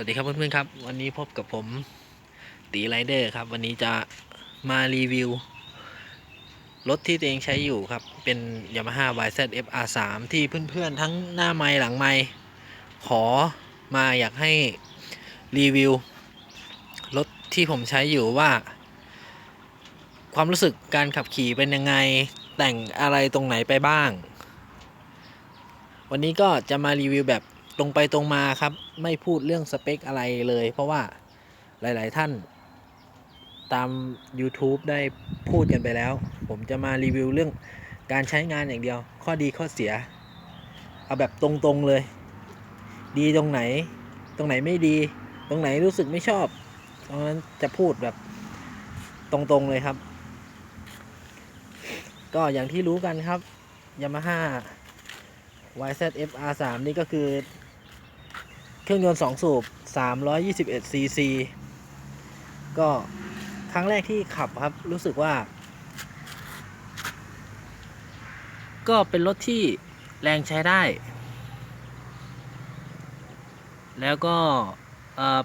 วัสดีครับเพื่อนๆครับ วันนี้พบกับผมตีไรเดอร์ครับ วันนี้จะมารีวิว รถที่ตัวเองใช้อยู่ครับ เป็น Yamaha YZ FR3 ที่เพื่อนๆทั้งหน้าไม้หลังไม้ขอมาอยากให้รีวิว รถที่ผมใช้อยู่ว่า ความรู้สึกการขับขี่เป็นยังไงแต่งอะไรตรงไหนไปบ้าง วันนี้ก็จะมารีวิวแบบ ตรงไปตรงมาครับ ไม่พูดเรื่องสเปคอะไรเลย เพราะว่าหลาย ๆ ท่านตาม YouTube ได้พูดกันไปแล้ว ผมจะมารีวิวเรื่องการใช้งานอย่างเดียว ข้อดีข้อเสีย เอาแบบตรงๆเลย ดีตรงไหน ตรงไหนไม่ดี ตรงไหนรู้สึกไม่ชอบตรงนั้นจะพูดแบบตรงๆเลยครับ ก็อย่างที่รู้กันครับ Yamaha YZ FR3 นี่ก็คือ เครื่องยนต์2สูบ321 cc ก็ครั้งแรกที่ขับครับรู้สึกว่า ก็เป็นรถที่แรงใช้ได้ แล้วก็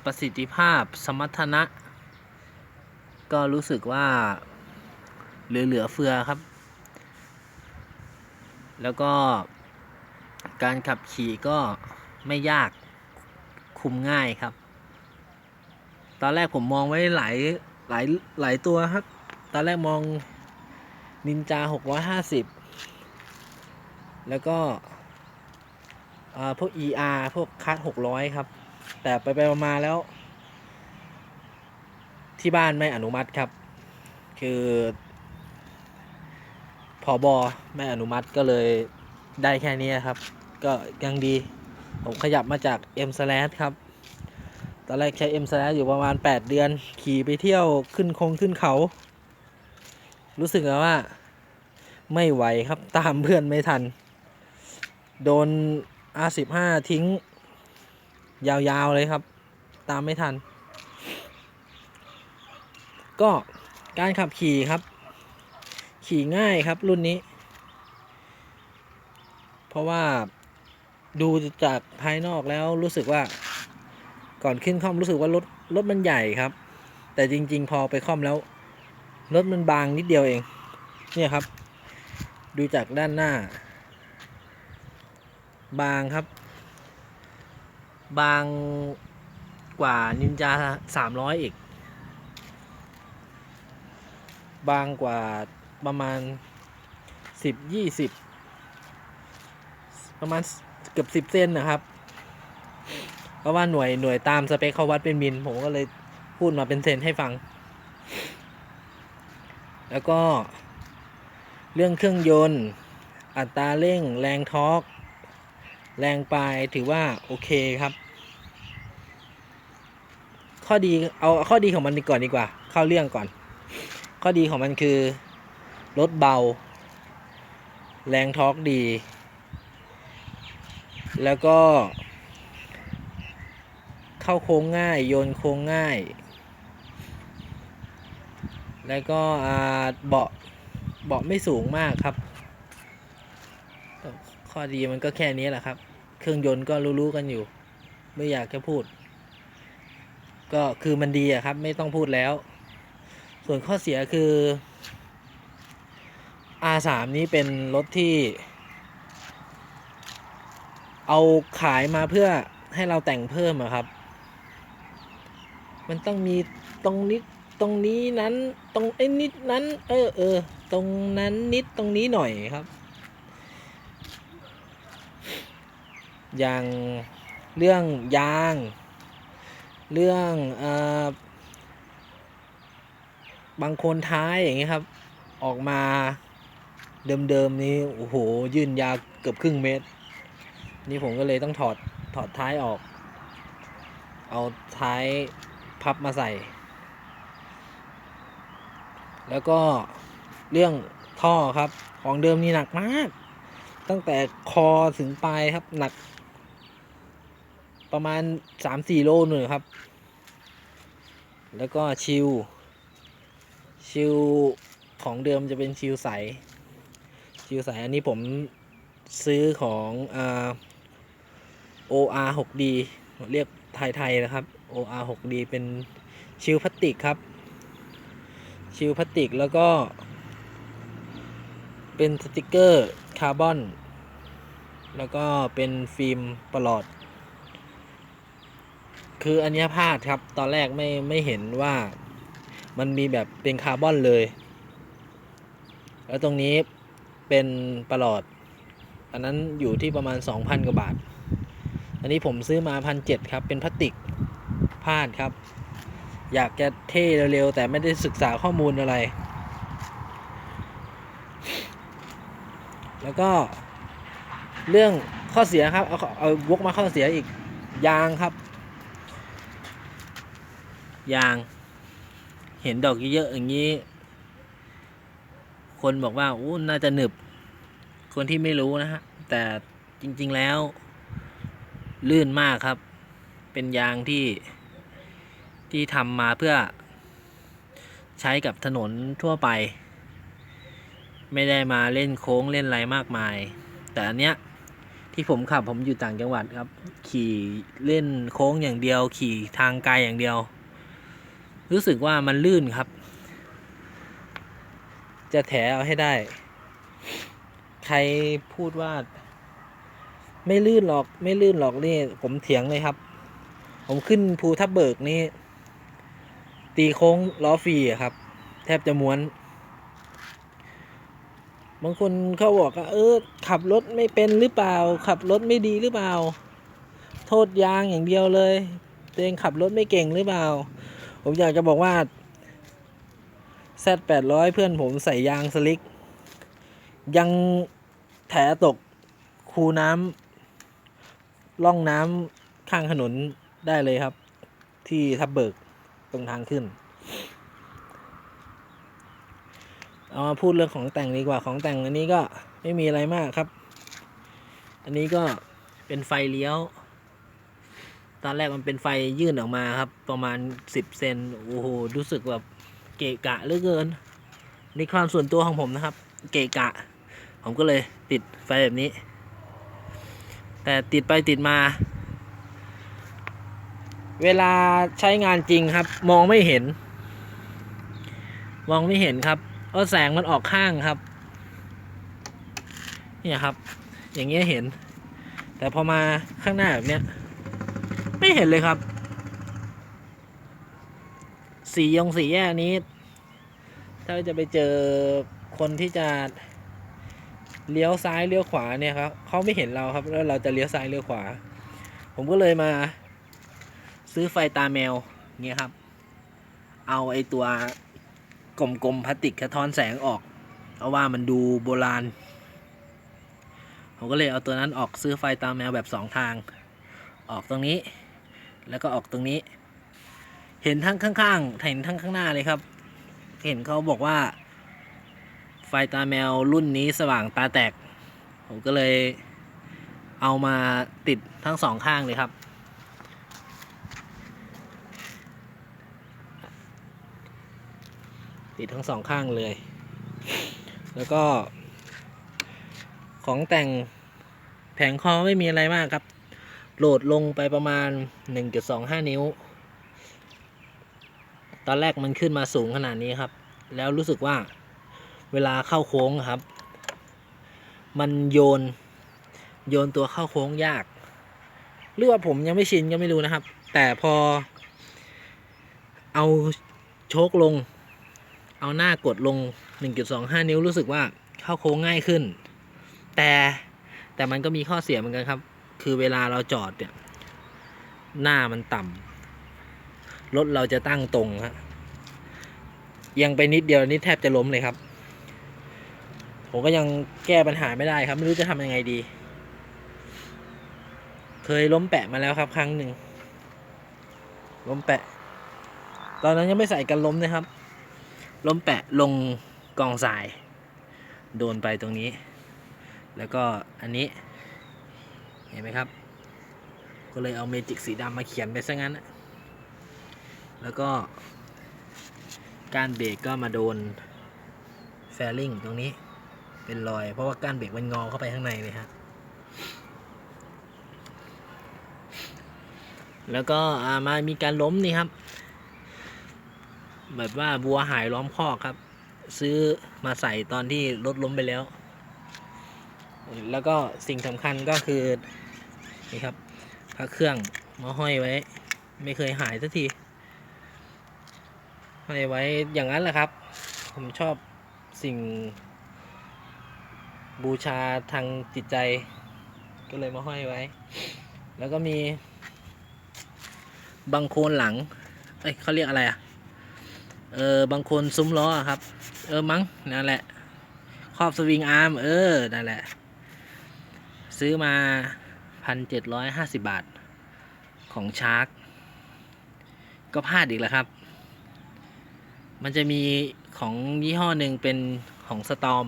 ประสิทธิภาพสมรรถนะ ก็รู้สึกว่าเหลือเหลือเฟือครับ แล้วก็การขับขี่ก็ไม่ยาก คุมง่ายครับ ตอนแรกผมมองไว้หลายหลายหลายตัวครับ ตอนแรกมองนินจา 650 แล้วก็พวก ER พวกคัส600 ครับ แต่ไปไปมาแล้ว ที่บ้านไม่อนุมัติครับ คือพอบอไม่อนุมัติก็เลยได้แค่นี้ครับ ก็ยังดี ผมขยับมาจาก M slash ครับ ตอนแรกใช้ M slash อยู่ประมาณ 8 เดือน ขี่ไปเที่ยวขึ้นคงขึ้นเขา รู้สึกแล้วว่าไม่ไหวครับตามเพื่อนไม่ทัน โดน R15 ทิ้ง ยาวๆเลยครับ ตามไม่ทัน ก็การขับขี่ครับ ขี่ง่ายครับรุ่นนี้ เพราะว่า ดูจากภายนอกแล้วรู้สึกว่า ก่อนขึ้นค่อมรู้สึกว่ารถรถมันใหญ่ครับ แต่จริง ๆ พอไปค่อมแล้ว รถมันบางนิดเดียวเอง เนี่ยครับ ดูจากด้านหน้า บางครับ บางกว่านินจา300อีก บางกว่าประมาณ10 20ประมาณ เกือบ10เซนนะครับ เพราะว่าหน่วยหน่วยตามสเปคเขาวัดเป็นมิลผมก็เลยพูดมาเป็นเซนให้ฟัง แล้วก็เรื่องเครื่องยนต์ อัตราเร่ง แรงทอร์กแรงปลายถือว่าโอเคครับ ข้อดีเอาข้อดีของมันก่อนดีกว่า เข้าเรื่องก่อน ข้อดีของมันคือรถเบา แรงทอร์กดี แล้วก็ เข้าโค้งง่าย โยนโค้งง่าย แล้วก็เบาะเบาะไม่สูงมากครับ ข้อดีมันก็แค่นี้แหละครับ เครื่องยนต์ก็รู้ๆกันอยู่ ไม่อยากจะพูด ก็คือมันดีอะครับ ไม่ต้องพูดแล้ว ส่วนข้อเสียคือ R3 นี้เป็นรถที่ เอาขายมาเพื่อให้เราแต่งเพิ่มอะครับ มันต้องมีตรงนิดตรงนี้นั้นตรงไอ้นิดนั้น เออเออตรงนั้นนิดตรงนี้หน่อยครับ อย่างเรื่องยาง เรื่องเอ่อบางคนท้ายอย่างเงี้ยครับ ออกมาเดิมๆนี้โอ้โห ยื่นยาวเกือบครึ่งเมตร นี่ผมก็เลยต้องถอดถอดท้ายออก เอาท้ายพับมาใส่ แล้วก็เรื่องท่อครับ ของเดิมนี่หนักมาก ตั้งแต่คอถึงปลายครับหนัก ประมาณ3-4โลหนึ่งครับ แล้วก็ชิลชิลของเดิมจะเป็นชิลใส ชิลใสอันนี้ผมซื้อของอ่า OR 6D เรียกไทยๆนะครับ OR 6D เป็นชิลพลาสติกครับ ชิลพลาสติกแล้วก็ เป็นสติกเกอร์คาร์บอน แล้วก็เป็นฟิล์มประหลอด คืออันเนี้พลาดครับ ตอนแรกไม่ไม่เห็นว่ามันมีแบบเป็นคาร์บอนเลย แล้วตรงนี้เป็นประหลอด อันนั้นอยู่ที่ประมาณ 2,000 กว่าบาท อันนี้ผมซื้อมาพันเจ็ดครับ เป็นพลาสติกพลาดครับ อยากจะเท่เร็วๆ แต่ไม่ได้ศึกษาข้อมูลอะไร แล้วก็เรื่องข้อเสียครับ เอาเอาวกมาข้อเสียอีกยางครับ ยาง เห็นดอกเยอะๆอย่างนี้ คนบอกว่าอู้น่าจะหนึบ คนที่ไม่รู้นะฮะ แต่จริง ๆแล้ว ลื่นมากครับ เป็นยางที่ที่ทำมาเพื่อใช้กับถนนทั่วไป ไม่ได้มาเล่นโค้งเล่นอะไรมากมาย แต่อันเนี้ยที่ผมขับผมอยู่ต่างจังหวัดครับ ขี่เล่นโค้งอย่างเดียว ขี่ทางไกลอย่างเดียว รู้สึกว่ามันลื่นครับ จะแถเอาให้ได้ ใครพูดว่า ไม่ลื่นหรอกไม่ลื่นหรอกนี่ ผมเถียงเลยครับ ผมขึ้นภูทับเบิกนี่ ตีโค้งล้อฟรีครับ แทบจะม้วน บางคนเขาบอกว่าเออ ขับรถไม่เป็นหรือเปล่า ขับรถไม่ดีหรือเปล่า โทษยางอย่างเดียวเลยตัวเองขับรถไม่เก่งหรือเปล่า ผมอยากจะบอกว่า Z 800เพื่อนผมใส่ยางสลิก ยังแถตกคูน้ำ ล่องน้ำข้างถนนได้เลยครับ ที่ทับเบิกตรงทางขึ้น เอามาพูดเรื่องของแต่งดีกว่าของแต่งอันนี้ก็ไม่มีอะไรมากครับ อันนี้ก็เป็นไฟเลี้ยว ตอนแรกมันเป็นไฟยื่นออกมาครับ ประมาณสิบเซนโอ้โหรู้สึกแบบเกะกะเหลือเกินในความส่วนตัวของผมนะครับ เกะกะ ผมก็เลยติดไฟแบบนี้ แต่ติดไปติดมา เวลาใช้งานจริงครับ มองไม่เห็น มองไม่เห็นครับเพราะแสงมันออกข้างครับ เนี่ยครับ อย่างเงี้ยเห็น แต่พอมาข้างหน้าแบบเนี้ย ไม่เห็นเลยครับ สียงสีแยกนี้ ถ้าจะไปเจอคนที่จะ เลี้ยวซ้ายเลี้ยวขวาเนี่ยครับเขาไม่เห็นเราครับแล้วเราจะเลี้ยวซ้ายเลี้ยวขวา ผมก็เลยมา ซื้อไฟตาแมวเงี้ยครับ เอาไอตัวกลมๆพลาสติกสะท้อนแสงออก เพราะว่ามันดูโบราณ ผมก็เลยเอาตัวนั้นออกซื้อไฟตาแมวแบบสองทาง ออกตรงนี้ แล้วก็ออกตรงนี้ เห็นทั้งข้างๆเห็นทั้งข้างหน้าเลยครับ เห็นเขาบอกว่า ฟตาแมวรุ่นนี้สว่างตาแตก ผมก็เลยเอามาติดทั้งสองข้างเลยครับ ติดทั้งสองข้างเลย แล้วก็ ของแต่งแผงคอไม่มีอะไรมากครับ โหลดลงไปประมาณ 1.25 นิ้ว ตอนแรกมันขึ้นมาสูงขนาดนี้ครับ แล้วรู้สึกว่า เวลาเข้าโค้งครับ มันโยน โยนตัวเข้าโค้งยาก หรือว่าผมยังไม่ชินก็ไม่รู้นะครับ แต่พอ เอาโชคลง เอาหน้ากดลง 1.25 นิ้วรู้สึกว่าเข้าโค้งง่ายขึ้น แต่แต่มันก็มีข้อเสียเหมือนกันครับ คือเวลาเราจอดเนี่ย หน้ามันต่ำรถเราจะตั้งตรงฮะยังไปนิดเดียวนี่แทบจะล้มเลยครับ ผมก็ยังแก้ปัญหาไม่ได้ครับ ไม่รู้จะทำยังไงดี เคยล้มแปะมาแล้วครับ ครั้งหนึ่งล้มแปะ ตอนนั้นยังไม่ใส่กันล้มนะครับ ล้มแปะลงกองทราย โดนไปตรงนี้ แล้วก็อันนี้ เห็นไหมครับ ก็เลยเอาเมจิกสีดำมาเขียนไปซะงั้น แล้วก็การเบรกก็มาโดนแฟลิงตรงนี้ เป็นรอย เพราะว่าก้านเบรกมันงอเข้าไปข้างในเลยฮะ แล้วก็อามามีการล้มนี่ครับ แบบว่าบัวหายล้อมคอกครับ ซื้อมาใส่ตอนที่รถล้มไปแล้ว แล้วก็สิ่งสำคัญก็คือนี่ครับพระเครื่องมาห้อยไว้ ไม่เคยหายสักทีห้อยไว้อย่างนั้นแหละครับ ผมชอบสิ่ง บูชาทางจิตใจ ก็เลยมาห้อยไว้ แล้วก็มีบางโคนหลัง เอ้ยเขาเรียกอะไรอะเออบางโคนซุ้มล้อครับ เออมั้งนั่นแหละ ครอบสวิงอาร์ม เออ นั่นแหละ ซื้อมาพันเจ็ดร้อยห้าสิบบาท ของชาร์กก็พลาดอีกแล้วครับ มันจะมีของยี่ห้อหนึ่งเป็นของสตอม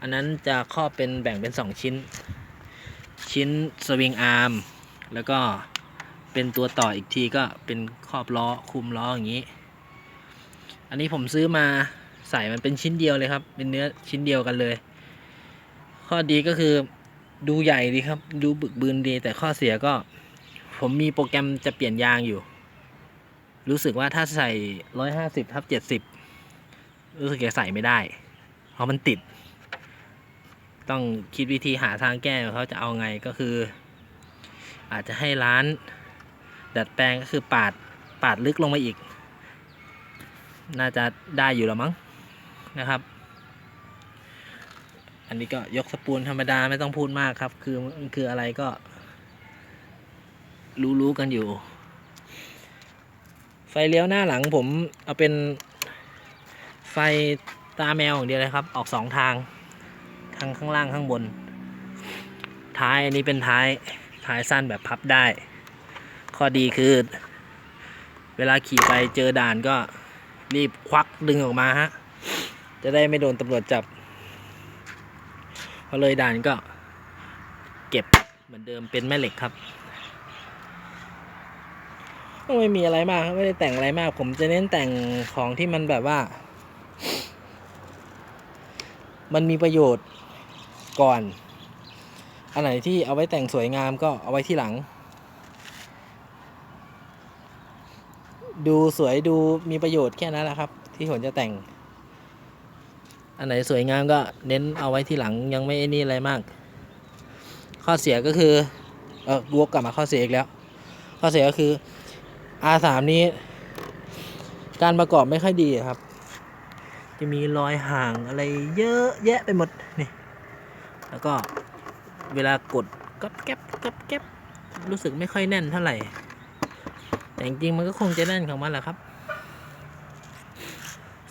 อันนั้นจะครอบเป็นแบ่งเป็น 2 ชิ้น ชิ้นสวิงอาร์มแล้วก็เป็นตัวต่ออีกทีก็เป็นครอบล้อคุมล้ออย่างนี้ อันนี้ผมซื้อมาใส่มันเป็นชิ้นเดียวเลยครับ เป็นเนื้อชิ้นเดียวกันเลย ข้อดีก็คือดูใหญ่ดีครับ ดูบึกบืนดี แต่ข้อเสียก็ ผมมีโปรแกรมจะเปลี่ยนยางอยู่ รู้สึกว่าถ้าใส่ 150ทับ70 รู้สึกจะใส่ไม่ได้ เพราะมันติด ต้องคิดวิธีหาทางแก้เขาจะเอาไงก็คือ อาจจะให้ร้าน ดัดแปลงก็คือปาดปาดลึกลงมาอีก น่าจะได้อยู่แล้วมั้งนะครับ อันนี้ก็ยกสปูนธรรมดาไม่ต้องพูดมากครับ คือคืออะไรก็ รู้รู้กันอยู่ ไฟเลี้ยวหน้าหลังผมเอาเป็นไฟตาแมวอย่างเดียวเลยครับ ออกสองทาง ทางข้างล่างข้างบน ท้ายอันนี้เป็นท้ายท้ายสั้นแบบพับได้ ข้อดีคือ เวลาขี่ไปเจอด่านก็รีบควักดึงออกมาฮะ จะได้ไม่โดนตำรวจจับ พอเลยด่านก็เก็บเหมือนเดิมเป็นแม่เหล็กครับไม่มีอะไรมากไม่ได้แต่งอะไรมาก ผมจะเน้นแต่งของที่มันแบบว่า มันมีประโยชน์ ก่อน อันไหนที่เอาไว้แต่งสวยงามก็เอาไว้ที่หลัง ดูสวยดูมีประโยชน์แค่นั้นแหละครับ ที่ผมจะแต่ง อันไหนสวยงามก็เน้นเอาไว้ที่หลังยังไม่นี่อะไรมาก ข้อเสียก็คือ เออวกกลับมาข้อเสียอีกแล้ว ข้อเสียก็คือ R3 นี้ การประกอบไม่ค่อยดีครับจะมีรอยห่างอะไรเยอะแยะไปหมด นี่ แล้วก็เวลากดก็แก๊บก็แก๊บรู้สึกไม่ค่อยแน่นเท่าไหร่ แต่จริงมันก็คงจะแน่นของมันแหละครับ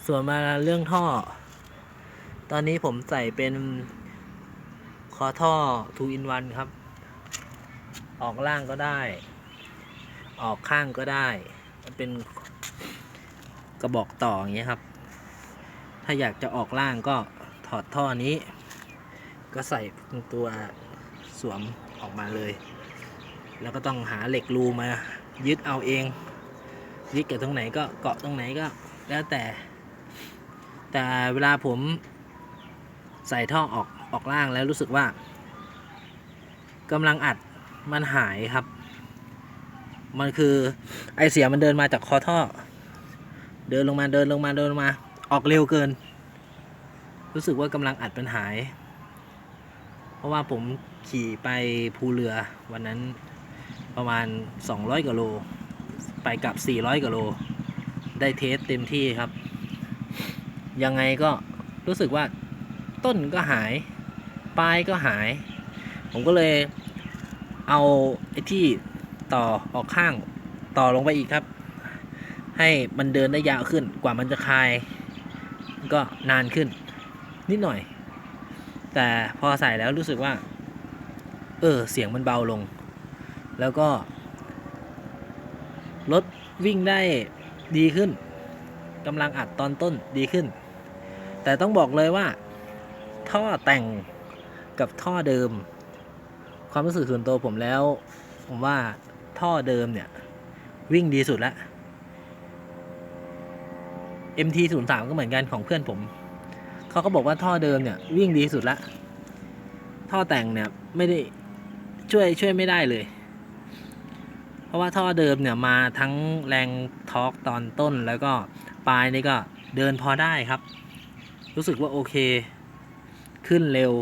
ส่วนมาเรื่องท่อ ตอนนี้ผมใส่เป็นคอท่อ 2 in 1 ครับ ออกล่างก็ได้ ออกข้างก็ได้มันเป็นกระบอกต่ออย่างเงี้ยครับ ถ้าอยากจะออกล่างก็ถอดท่อนี้ ก็ใส่ตัวสวมออกมาเลย แล้วก็ต้องหาเหล็กรูมายึดเอาเอง ยึดกับตรงไหนก็เกาะตรงไหนก็แล้วแต่ แต่เวลาผมใส่ท่อออกออกล่างแล้วรู้สึกว่ากำลังอัดมันหายครับ มันคือไอเสียมันเดินมาจากคอท่อ เดินลงมาเดินลงมาเดินลงมา ออกเร็วเกิน รู้สึกว่ากำลังอัดมันหาย ราะว่าผมขี่ไปภูเรือวันนั้นประมาณ 200กว่าโล ไปกลับ 400กว่าโล ได้เทสเต็มที่ครับ ยังไงก็รู้สึกว่าต้นก็หาย ปลายก็หาย ผมก็เลยเอาไอ้ที่ต่อออกข้างต่อลงไปอีกครับ ให้มันเดินได้ยาวขึ้นกว่ามันจะคลาย ก็นานขึ้น นิดหน่อย แต่พอใส่แล้วรู้สึกว่า เออ เสียงมันเบาลง แล้วก็ รถวิ่งได้ดีขึ้นกำลังอัดตอนต้นดีขึ้น แต่ต้องบอกเลยว่า ท่อแต่งกับท่อเดิม ความรู้สึกส่วนตัวผมแล้ว ผมว่าท่อเดิมเนี่ย วิ่งดีสุดละ MT 0 3 ก็เหมือนกันของเพื่อนผม เขาก็บอกว่าท่อเดิมเนี่ยวิ่งดีสุดละท่อแต่งเนี่ยไม่ได้ช่วยช่วยไม่ได้เลย เพราะว่าท่อเดิมเนี่ยมาทั้งแรงทอร์กตอนต้นแล้วก็ปลายนี่ก็เดินพอได้ครับ รู้สึกว่าโอเค ขึ้นเร็ว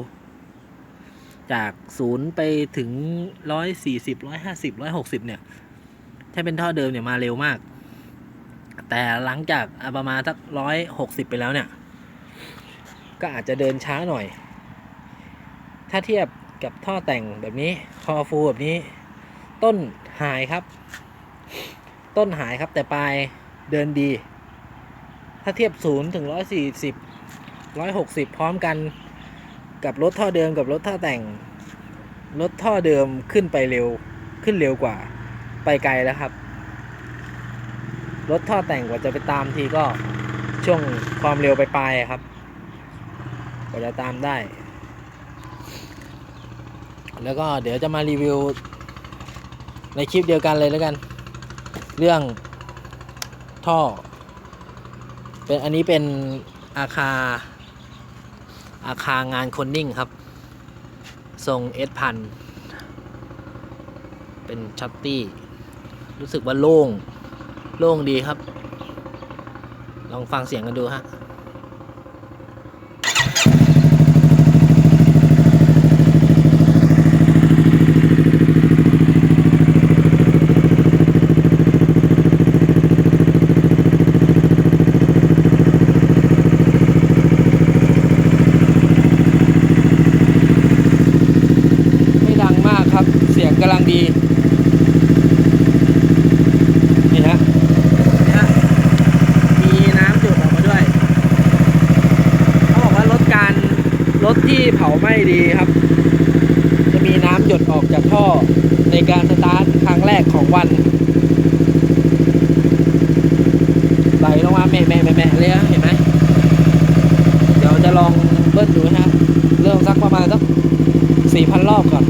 จากศูนย์ไปถึงร้อยสี่สิบร้อยห้าสิบร้อยหกสิบเนี่ย ถ้าเป็นท่อเดิมเนี่ยมาเร็วมาก แต่หลังจากประมาณสักร้อยหกสิบไปแล้วเนี่ย ก็อาจจะเดินช้าหน่อย ถ้าเทียบกับท่อแต่งแบบนี้ คอฟูแบบนี้ ต้นหายครับ ต้นหายครับแต่ปลายเดินดี ถ้าเทียบศูนย์ถึงร้อยสี่สิบร้อยหกสิบพร้อมกันกับรถท่อเดิมกับรถท่อแต่ง รถท่อเดิมขึ้นไปเร็วขึ้นเร็วกว่าไปไกลแล้วครับ รถท่อแต่งกว่าจะไปตามทีก็ช่วงความเร็วไปปลายครับ กว่าจะตามได้ แล้วก็เดี๋ยวจะมารีวิว ในคลิปเดียวกันเลยแล้วกัน เรื่องท่อ เป็นอันนี้เป็นอาคา อาคางานคนนิ่งครับ ทรงเอสพันเป็นชัตตี้ รู้สึกว่าโล่ง โล่งดีครับ ลองฟังเสียงกันดูฮะ ไม่ดังมากครับ เสียงกำลังดี นี่ฮะนี่ฮะ มีน้ำจุดออกมาด้วย เขาบอกว่าลดการรถ ที่เผาไหม้ดีครับ จะมีน้ำหยดออกจากท่อในการสตาร์ทครั้งแรกของวัน ไหลลงมาแม่แม่แม่แม่เลยอะเห็นไหมเดี๋ยวจะลองเบิ้ลดูนะฮะเริ่มสักประมาณสักสี่พันรอบก่อน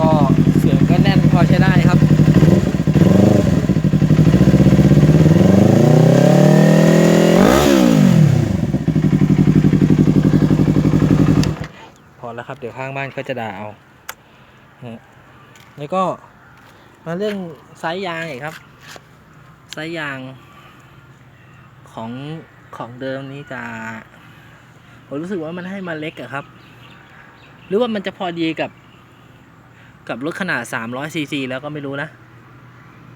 ก็เสียงก็แน่นพอใช้ได้ครับ พอแล้วครับ เดี๋ยวข้างบ้านเขาจะด่าเอาแล้วก็มาเรื่องไซส์ยางอีกครับ ไซส์ยางของของเดิมนี้จะผมรู้สึกว่ามันให้มาเล็กอะครับ หรือว่ามันจะพอดีกับ กับรถขนาด 300ซีซีแล้วก็ไม่รู้นะ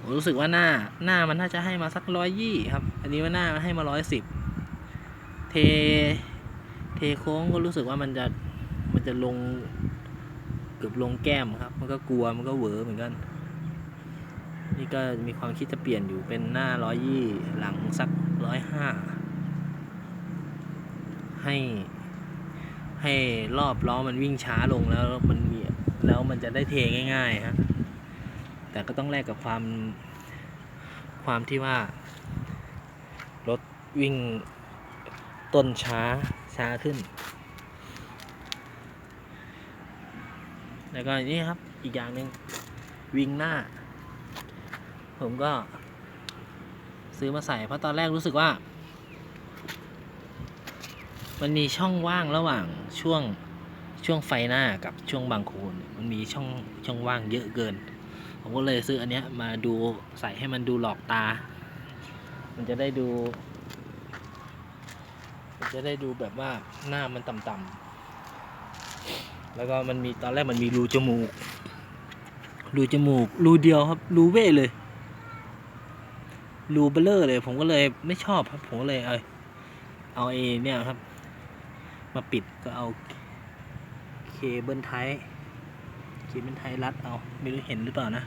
ผมรู้สึกว่าหน้าหน้ามันน่าจะให้มาสักร้อยยี่ครับ อันนี้ว่าหน้ามันให้มาร้อยสิบเท เทโค้งก็รู้สึกว่ามันจะ มันจะลงเกือบลงแก้มครับ มันก็กลัวมันก็เหวอเหมือนกัน นี่ก็มีความคิดจะเปลี่ยนอยู่เป็นหน้าร้อยยี่หลังสักร้อยห้าให้ให้รอบล้อมันวิ่งช้าลงแล้วมันมีแล้วมันจะได้เทง่ายๆฮะแต่ก็ต้องแลกกับความความที่ว่ารถวิ่งต้นช้าช้าขึ้น แล้วก็นี่ครับอีกอย่างหนึ่งวิงหน้า ผมก็ ซื้อมาใส่เพราะตอนแรกรู้สึกว่า มันมีช่องว่างระหว่างช่วงช่วงไฟหน้ากับช่วงบางโคนมันมีช่องช่องว่างเยอะเกิน ผมก็เลยซื้ออันเนี้ยมาดูใส่ให้มันดูหลอกตา มันจะได้ดู มันจะได้ดูแบบว่าหน้ามันต่ำๆ แล้วก็มันมีตอนแรกมันมีรูจมูก รูจมูก รูเดียวครับ รูเว้เลย รูเบลเลอร์เลย ผมก็เลยไม่ชอบครับ ผมก็เลยเอาเอาไอ้เนี่ยครับ มาปิดก็เอาเคเบิลไทป์เคเบิลไทป์รัดเอา ไม่รู้เห็นหรือเปล่านะ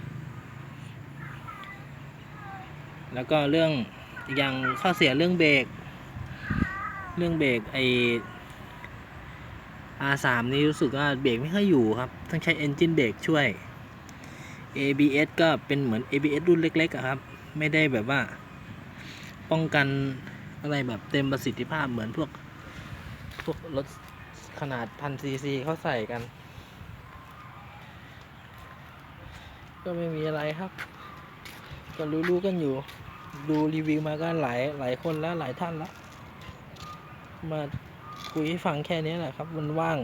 แล้วก็เรื่องอย่างข้อเสียเรื่องเบรกเรื่องเบรกไอ R3 นี่รู้สึกว่าเบรกไม่ค่อยอยู่ครับ ต้องใช้ engine เบรกช่วย ABS ก็เป็นเหมือน ABS รุ่นเล็กๆครับ ไม่ได้แบบว่า ป้องกันอะไรแบบเต็มประสิทธิภาพเหมือนพวก พวกรถขนาดพันซีซีเขาใส่กัน ก็ไม่มีอะไรครับ ก็รู้ๆกันอยู่ ดูรีวิวมาก็หลายหลายคนแล้วหลายท่านแล้วมา คุยให้ฟังแค่นี้แหละครับ มันว่าง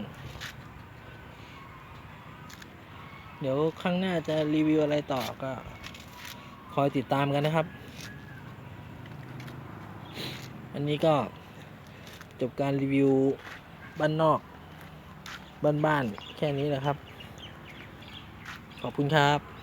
เดี๋ยวครั้งหน้าจะรีวิวอะไรต่อก็คอยติดตามกันนะครับ อันนี้ก็จบการรีวิวบ้านนอก บ้านๆแค่นี้แหละครับ ขอบคุณครับ